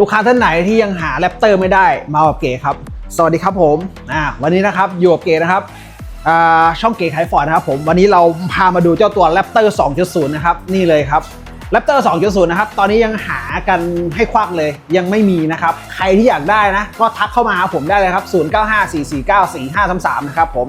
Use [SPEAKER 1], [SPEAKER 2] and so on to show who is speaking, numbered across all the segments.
[SPEAKER 1] ลูกค้าท่านไหนที่ยังหาแรปเตอร์ไม่ได้มากับเก๋ครับ สวัสดีครับผมอ่าวันนี้นะครับอยู่กับเก๋นะครับอ่าช่องเก๋ขายฟอร์ดนะครับผมวันนี้เราพามาดูเจ้าตัวแรปเตอร์2.0 นะครับนี่เลยครับแรปเตอร์2.0 นะครับ ตอนนี้ยังหากันให้ควักเลยยังไม่มีนะครับ ใครที่อยากได้นะ ก็ทักเข้ามาหาผมได้เลยครับ 0954494533 นะครับผม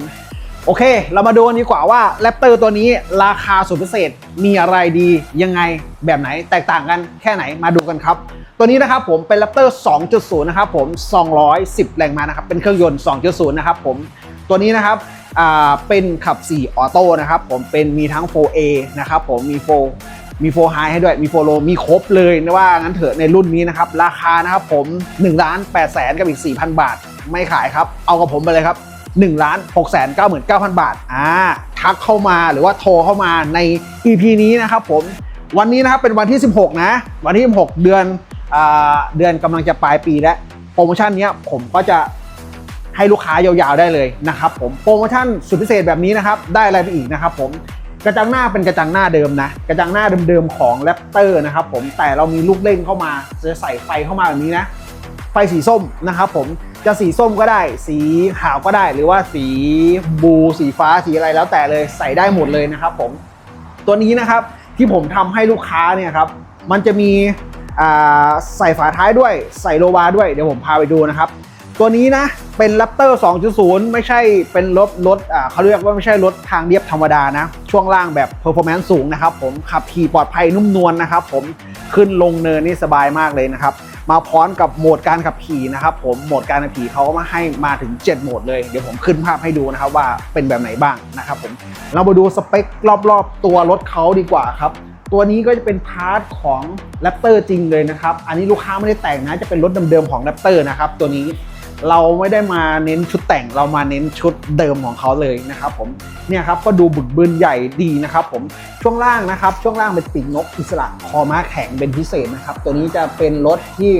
[SPEAKER 1] โอเค เรามาดูกันดีกว่าว่าแรปเตอร์ตัวนี้ราคาสุดพิเศษมีอะไรดียังไงแบบไหนแตกต่างกันแค่ไหนมาดูกันครับ ตัวนี้นะครับผมเป็นแรปเตอร์2.0 นะครับผม 210 แรงม้านะครับ เป็นเครื่องยนต์ 2.0 นะครับผม ตัวนี้นะครับเป็นขับ 4 ออโต้นะครับผม เป็นมีทั้ง 4A นะครับผม มี 4 มีโฟไฮให้ด้วย มีโฟโลมีครบเลยนะว่างั้นเถอะในรุ่นนี้นะครับ ราคานะครับผม1ล้าน8แสนกับอีก 4,000 บาท ไม่ขายครับ เอากับผมไปเลยครับ1ล้าน6แสน99,000 บาท อ่า ทักเข้ามาหรือว่าโทรเข้ามาใน EP นี้นะครับผม วันนี้นะครับเป็นวันที่ 16 นะ วันที่ 16 เดือน เดือนกำลังจะปลายปีแล้วโปรโมชั่นนี้ผมก็จะให้ลูกค้ายาวๆได้เลยนะครับผมโปรโมชั่นสุดพิเศษแบบนี้นะครับ ได้อะไรไปอีกนะครับผมกระจังหน้าเป็นกระจังหน้าเดิมนะ กระจังหน้าเดิมๆของแรปเตอร์นะครับผมแต่เรามีลูกเล่นเข้ามาจะใส่ไฟเข้ามาแบบนี้นะ ไฟสีส้มนะครับผมจะสีส้มก็ได้ สีขาวก็ได้ หรือว่าสีบูสีฟ้าสีอะไรแล้วแต่เลยใส่ได้หมดเลยนะครับผมตัวนี้นะครับที่ผมทำให้ลูกค้าเนี่ยครับมันจะมี ใส่ฝาท้ายด้วยใส่โลบาร์ด้วยเดี๋ยวผมพาไปดูนะครับ ตัวนี้นะเป็น Raptor 2.0 ไม่ใช่เป็นรถรถเขาเรียกว่าไม่ใช่รถทางเรียบธรรมดานะ ช่วงล่างแบบ performance สูงนะครับผมขับขี่ปลอดภัยนุ่มนวลนะครับผมขึ้นลงเนินนี่สบายมากเลยนะครับมาพร้อมกับโหมดการขับขี่นะครับผมโหมดการขับขี่เขาก็มาให้มาถึง 7 โหมดเลย เดี๋ยวผมขึ้นภาพให้ดูนะครับว่าเป็นแบบไหนบ้างนะครับผมเรามาดูสเปครอบๆ ตัวรถเขาดีกว่าครับ ตัวนี้ก็จะเป็นพาร์ทของ Raptor จริงเลยนะครับ อันนี้ลูกค้าไม่ได้แต่งนะจะเป็นรถเดิมๆของ Raptor นะครับตัวนี้เราไม่ได้มาเน้นชุดแต่งเรามาเน้นชุดเดิมของเขาเลยนะครับผมเนี่ยครับก็ดูบึกบึนใหญ่ดีนะครับผมช่วงล่างนะครับช่วงล่างเป็นปีกนกอิสระคอม้าแข็งเป็นพิเศษนะครับ ตัวนี้จะเป็นรถที่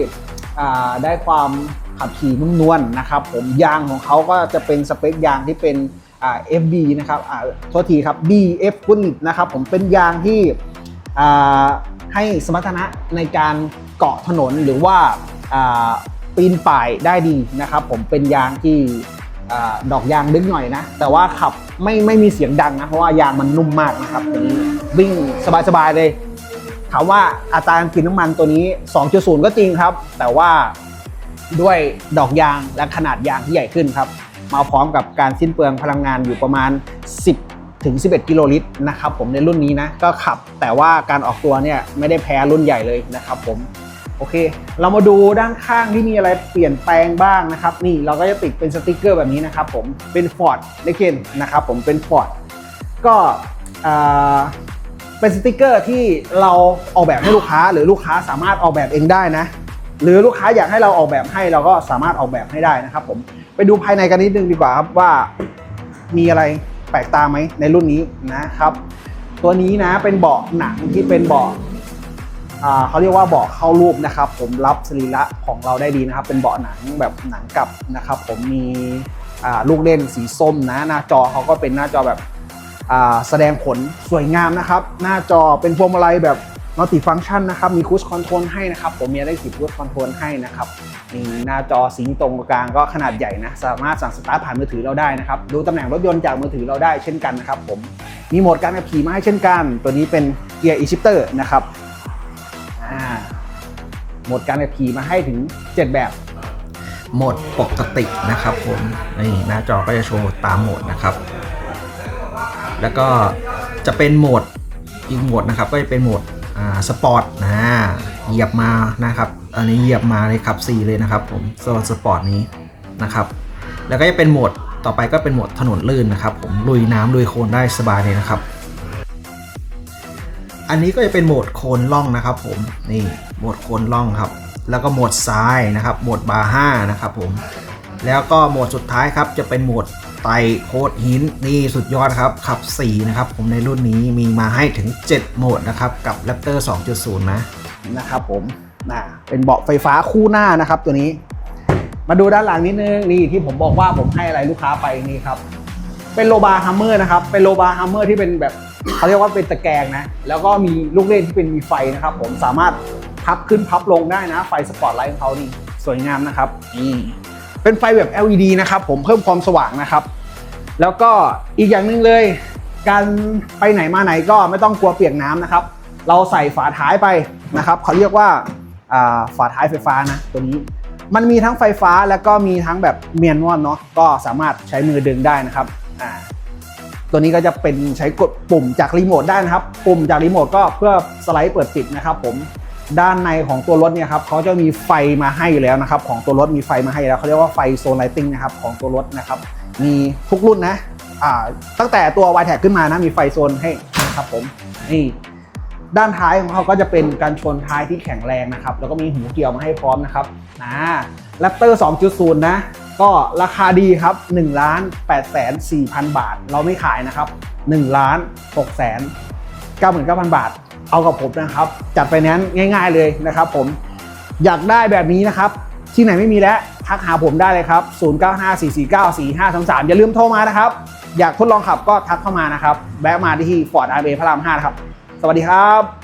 [SPEAKER 1] ได้ความขับขี่นุ่มนวลนะครับผมยางของเขาก็จะเป็นสเปคยางที่เป็นอ่า FB นะครับอ่าโทษทีครับ BF กุลิตนะครับผมเป็นยางที่ ให้สมรรถนะในการเกาะถนนหรือว่าปีนป่ายได้ดีนะครับผมเป็นยางที่อดอกยางดึกหน่อยนะ แต่ว่าขับไม่ไม่มีเสียงดังนะ เพราะว่ายางมันนุ่มมากนะครับตัวนี้วิ่งสบายๆเลย ถามว่าอัตราการกินน้ำมันตัวนี้ 2.0 ก็จริงครับ แต่ว่าด้วยดอกยางและขนาดยางที่ใหญ่ขึ้นครับ มาพร้อมกับการสิ้นเปลืองพลังงานอยู่ประมาณ 10 ถึง 11 กิโลลิตรนะครับผมในรุ่นนี้นะก็ขับ แต่ว่าการออกตัวเนี่ยไม่ได้แพ้รุ่นใหญ่เลยนะครับผมโอเค เรามาดูด้านข้างที่มีอะไรเปลี่ยนแปลงบ้างนะครับ นี่เราก็จะติดเป็นสติกเกอร์แบบนี้นะครับผมเป็น Ford เลเกนนะครับผมเป็น Ford ก็เป็นสติกเกอร์ที่เราออกแบบให้ลูกค้า หรือลูกค้าสามารถออกแบบเองได้นะ หรือลูกค้าอยากให้เราออกแบบให้เราก็สามารถออกแบบให้ได้นะครับผมไปดูภายในกันนิดนึงดีกว่าครับว่ามีอะไร แปลกตาไหมในรุ่นนี้นะครับ ตัวนี้นะเป็นเบาะหนังที่เป็นเบาะเขาเรียกว่าเบาะเข้ารูปนะครับ ผมรับสรีระของเราได้ดีนะครับ เป็นเบาะหนังแบบหนังกลับนะครับ ผมมีลูกเล่นสีส้มนะ หน้าจอเขาก็เป็นหน้าจอแบบแสดงผลสวยงามนะครับ หน้าจอเป็นพวงมาลัยแบบ มัลติฟัง c t ชันนะครับ มีคูสคอนโทรลให้นะครับ ผมมีได้สีคูสคอนโทรลให้นะครับ มีหน้าจอสีตรงกลางก็ขนาดใหญ่นะ สามารถสั่งสตาร์ทผ่านมือถือเราได้นะครับ ดูตำแหน่งรถยนต์จากมือถือเราได้เช่นกันนะครับผม มีโหมดการขับขี่มาให้เช่นกัน ตัวนี้เป็นเกียร์ e shifter นะครับอ่าโหมดการขับขี่มาให้ถึง 7 แบบ
[SPEAKER 2] โหมดปกตินะครับผมนี่หน้าจอก็จะโชว์ตามโหมดนะครับ แล้วก็จะเป็นโหมดอีกโหมดนะครับ ก็จะเป็นโหมด สปอร์ตนะเหยียบมานะครับ อันนี้เหยียบมาเลยขับ 4 เลยนะครับผมโซนสปอร์ตนี้นะครับ แล้วก็จะเป็นโหมดต่อไปก็เป็นโหมดถนนลื่นนะครับผมลุยน้ำลุยโคลนได้สบายเลยนะครับ อันนี้ก็จะเป็นโหมดโคลนล่องนะครับ ผมนี่โหมดโคลนล่องครับ แล้วก็โหมดซ้ายนะครับโหมดบาร์ห้านะครับผมแล้วก็โหมดสุดท้ายครับจะเป็นโหมด ไตโคดหินนี่สุดยอดครับ ขับ 4 นะครับ ผมในรุ่นนี้มีมาให้ถึง 7 โหมดนะครับ กับ Raptor 2.0 นะ
[SPEAKER 1] นะครับผมนะเป็นเบาะไฟฟ้าคู่หน้านะครับตัวนี้ มาดูด้านหลังนิดนึง นี่ที่ผมบอกว่าผมให้อะไรลูกค้าไปนี่ครับ เป็นโลบาร์ฮัมเมอร์นะครับ เป็นโลบาร์ฮัมเมอร์ที่เป็นแบบเขาเรียกว่าเป็นตะแกรงนะ แล้วก็มีลูกเล่นที่เป็นมีไฟนะครับผมสามารถพับขึ้นพับลงได้นะ ไฟสปอตไลท์ของเขานี่สวยงามนะครับนี่ เป็นไฟแบบ LED นะครับผมเพิ่มความสว่างนะครับ แล้วก็อีกอย่างหนึ่งเลย การไปไหนมาไหนก็ไม่ต้องกลัวเปียกน้ำนะครับ เราใส่ฝาท้ายไปนะครับเขาเรียกว่าฝาท้ายไฟฟ้านะตัวนี้มันมีทั้งไฟฟ้าแล้วก็มีทั้งแบบเมียนวลเนาะก็สามารถใช้มือดึงได้นะครับอ่าตัวนี้ก็จะเป็นใช้กดปุ่มจากรีโมทได้นะครับ ปุ่มจากรีโมทก็เพื่อสไลด์เปิดปิดนะครับผม ด้านในของตัวรถเนี่ยครับเขาจะมีไฟมาให้อยู่แล้วนะครับ ของตัวรถมีไฟมาให้แล้วเขาเรียกว่าไฟโซนไลติงนะครับของตัวรถนะครับ มีทุกรุ่นนะอ่าตั้งแต่ตัว y t แท็ขึ้นมานะมีไฟโซนให้นะครับผมนี่ด้านท้ายของเขาก็จะเป็นการชนท้ายที่แข็งแรงนะครับ แล้วก็มีหูเกี่ยวมาให้พร้อมนะครับนะแรปเตอร์2.0 นะ ก็ราคาดีครับ1ล้าน8แสน4พันบาท เราไม่ขายนะครับ1ล้าน6แสน99,000 บาท เอากับผมนะครับ จัดไปนั้นง่าย ๆเลยนะครับ ผมอยากได้แบบนี้นะครับ ที่ไหนไม่มีแล้วทักหาผมได้เลยครับ 0954494533 อย่าลืมโทรมานะครับ อยากทดลองขับก็ทักเข้ามานะครับ แวะมาที่ฟอร์ดอาร์เบพระราม 5 นะครับ สวัสดีครับ